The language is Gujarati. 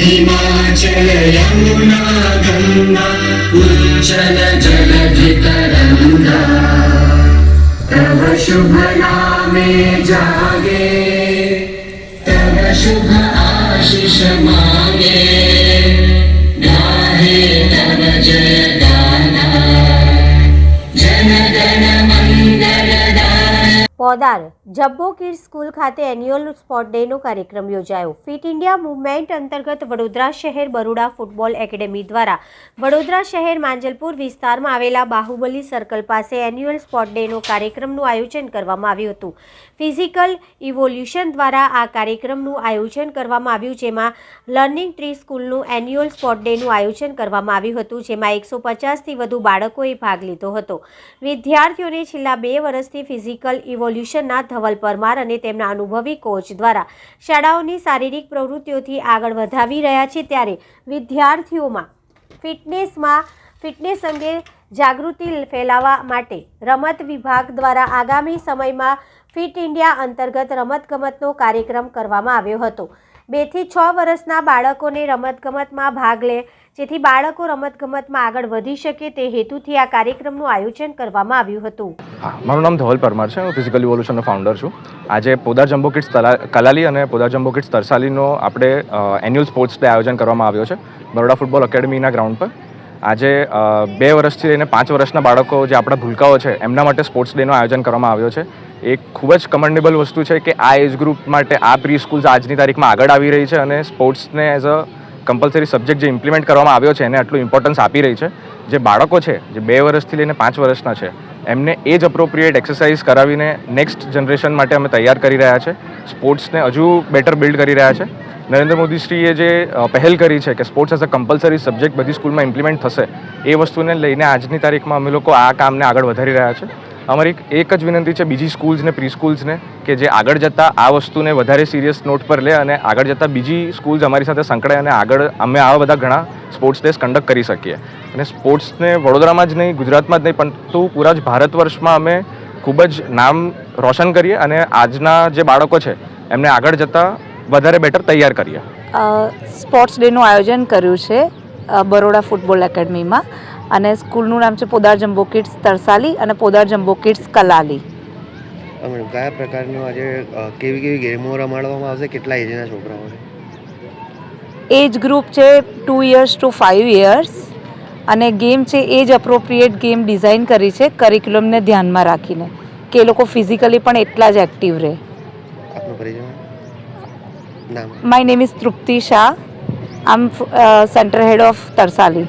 हिमाचल यमुना गङ्गा उज्जल जलधितरङ्गा तव शुभ नामे जागे तव शुभ आशिष मागे गाहे तव जय પોદાર જબ્બો કિડ સ્કૂલ ખાતે એન્યુઅલ સ્પોર્ટ ડેનો કાર્યક્રમ યોજાયો. ફિટ ઇન્ડિયા મુવમેન્ટ અંતર્ગત વડોદરા શહેર બરોડા ફૂટબોલ એકેડેમી દ્વારા વડોદરા શહેર માંજલપુર વિસ્તારમાં આવેલા બાહુબલી સર્કલ પાસે એન્યુઅલ સ્પોર્ટ ડેનો કાર્યક્રમનું આયોજન કરવામાં આવ્યું હતું. ફિઝિકલ ઇવોલ્યુશન દ્વારા આ કાર્યક્રમનું આયોજન કરવામાં આવ્યું, જેમાં લર્નિંગ ટ્રી સ્કૂલનું એન્યુઅલ સ્પોર્ટ ડેનું આયોજન કરવામાં આવ્યું હતું, જેમાં એકસો પચાસથી વધુ બાળકોએ ભાગ લીધો હતો. વિદ્યાર્થીઓને છેલ્લા બે વર્ષથી ફિઝિકલ ઇવોલ્યુશનના ધવલ પરમાર અને તેમના અનુભવી કોચ દ્વારા શાળાઓની શારીરિક પ્રવૃત્તિઓથી આગળ વધાવી રહ્યા છે ત્યારે વિદ્યાર્થીઓમાં ફિટનેસમાં, ફિટનેસ અંગે જાગૃતિ ફેલાવવા માટે રમત વિભાગ દ્વારા આગામી સમયમાં ફિટ ઇન્ડિયા અંતર્ગત રમતગમતનો કાર્યક્રમ કરવામાં આવ્યો હતો. બેથી છ વર્ષના બાળકોને રમતગમતમાં ભાગ લે, જેથી બાળકો રમતગમતમાં આગળ વધી શકે તે હેતુથી આ કાર્યક્રમનું આયોજન કરવામાં આવ્યું હતું. હા, મારું નામ ધવલ પરમાર છે. હું ફિઝિકલ ઇવોલ્યુશનનો ફાઉન્ડર છું. આજે પોદાર જમ્બો કિડ્સ કલાલી અને પોદાર જમ્બો કિડ્સ તરસાલીનો આપણે એન્યુઅલ સ્પોર્ટ્સ ડે આયોજન કરવામાં આવ્યો છે, બરોડા ફૂટબોલ એકેડમીના ગ્રાઉન્ડ પર. આજે બે વર્ષથી લઈને પાંચ વર્ષના બાળકો જે આપણા ભૂલકાઓ છે, એમના માટે સ્પોર્ટ્સ ડેનું આયોજન કરવામાં આવ્યો છે. એ ખૂબ જ કમેન્ડેબલ વસ્તુ છે કે આ એજ ગ્રુપ માટે, આ પ્રી સ્કૂલ્સ આજની તારીખમાં આગળ આવી રહી છે અને સ્પોર્ટ્સને એઝ અ કમ્પલસરી સબ્જેક્ટ જે ઇમ્પ્લિમેન્ટ કરવામાં આવ્યો છે, એને આટલું ઇમ્પોર્ટન્સ આપી રહી છે. જે બાળકો છે, જે બે વર્ષથી લઈને પાંચ વર્ષના છે, એમને એજ અપ્રોપ્રિએટ એક્સરસાઇઝ કરાવીને નેક્સ્ટ જનરેશન માટે અમે તૈયાર કરી રહ્યા છે. સ્પોર્ટ્સને હજુ બેટર બિલ્ડ કરી રહ્યા છે. નરેન્દ્ર મોદીશ્રીએ જે પહેલ કરી છે કે sports as a compulsory subject બધી સ્કૂલમાં ઇમ્પ્લિમેન્ટ થશે, એ વસ્તુને લઈને આજની તારીખમાં અમે લોકો આ કામને આગળ વધારી રહ્યા છે. અમારી એક જ વિનંતી છે બીજી સ્કૂલ્સને પ્રી સ્કૂલ્સને કે જે આગળ જતાં આ વસ્તુને વધારે સિરિયસ નોટ પર લે અને આગળ જતાં બીજી સ્કૂલ્સ અમારી સાથે સંકળાય અને આગળ અમે આવા બધા ઘણા સ્પોર્ટ્સ ડેસ કન્ડક્ટ કરી શકીએ. અને સ્પોર્ટ્સને વડોદરામાં જ નહીં, ગુજરાતમાં જ નહીં, પરંતુ પૂરા જ ભારત વર્ષમાં અમે ખૂબ જ નામ રોશન કરીએ અને આજના જે બાળકો છે, એમને આગળ જતાં વધારે બેટર તૈયાર કરીએ. સ્પોર્ટ્સ ડેનું આયોજન કર્યું છે. બરોડા ફૂટબોલ એકેડમીમાં. અને સ્કૂલનું નામ છે પોદાર જમ્બો કિડ્સ તરસાલી અને પોદાર જમ્બો કિડ્સ કલાલી. કયા પ્રકારનું આજે કેવી કેવી ગેમો રમાડવામાં આવશે? કેટલા એજના છોકરાઓ એજ ગ્રુપ છે two years to five years. અને ગેમ છે એજ અપ્રોપ્રિએટ ગેમ ડિઝાઇન કરી છે કરિક્યુલમને ધ્યાનમાં રાખીને. કે એ લોકો ફિઝિકલી પણ એટલા જ એક્ટિવ રહે. My name? Is Trupti Shah આમ સેન્ટર હેડ ઓફ તરસાલી